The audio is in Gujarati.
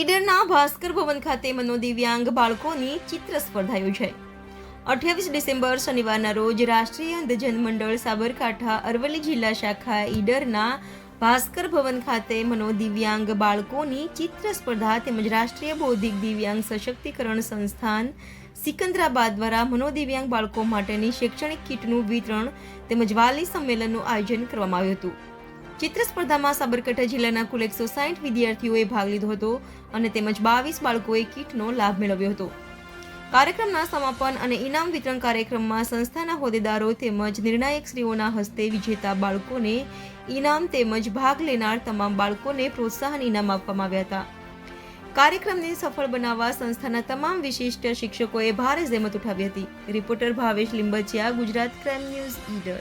ઈડરના ભાસ્કર ભવન ખાતે મનોદિવ્યાંગ બાળકોની ચિત્ર સ્પર્ધા યોજાઈ અઠ્યાવીસ ડિસેમ્બર શનિવારના રોજ રાષ્ટ્રીય અંધજન મંડળ સાબરકાંઠા અરવલ્લી જિલ્લા શાખા ઈડરના ભાસ્કર ભવન ખાતે મનોદિવ્યાંગ બાળકોની ચિત્ર સ્પર્ધા તેમજ રાષ્ટ્રીય બૌદ્ધિક દિવ્યાંગ સશક્તિકરણ સંસ્થાન સિકંદરાબાદ દ્વારા મનોદિવ્યાંગ બાળકો માટેની શૈક્ષણિક કીટનું વિતરણ તેમજ વાલી સંમેલનનું આયોજન કરવામાં આવ્યું હતું. ચિત્ર સ્પર્ધામાં સાબરકાંઠા જિલ્લાના કુલ એકસો સાઠ વિદ્યાર્થીઓએ ભાગ લીધો હતો અને તેમજ બાવીસ બાળકોએ કીટનો લાભ મેળવ્યો હતો. કાર્યક્રમના સમાપન અને ઇનામ વિતરણ કાર્યક્રમમાં સંસ્થાના હોદ્દેદારો તેમજ નિર્ણાયક શ્રીઓના હસ્તે વિજેતા બાળકોને ઇનામ તેમજ ભાગ લેનાર તમામ બાળકોને પ્રોત્સાહન ઇનામ આપવામાં આવ્યા હતા. કાર્યક્રમને સફળ બનાવવા સંસ્થાના તમામ વિશિષ્ટ શિક્ષકોએ ભારે જહેમત ઉઠાવી હતી. Reporter Bhavesh Limbachiya, Gujarat crime news Idar.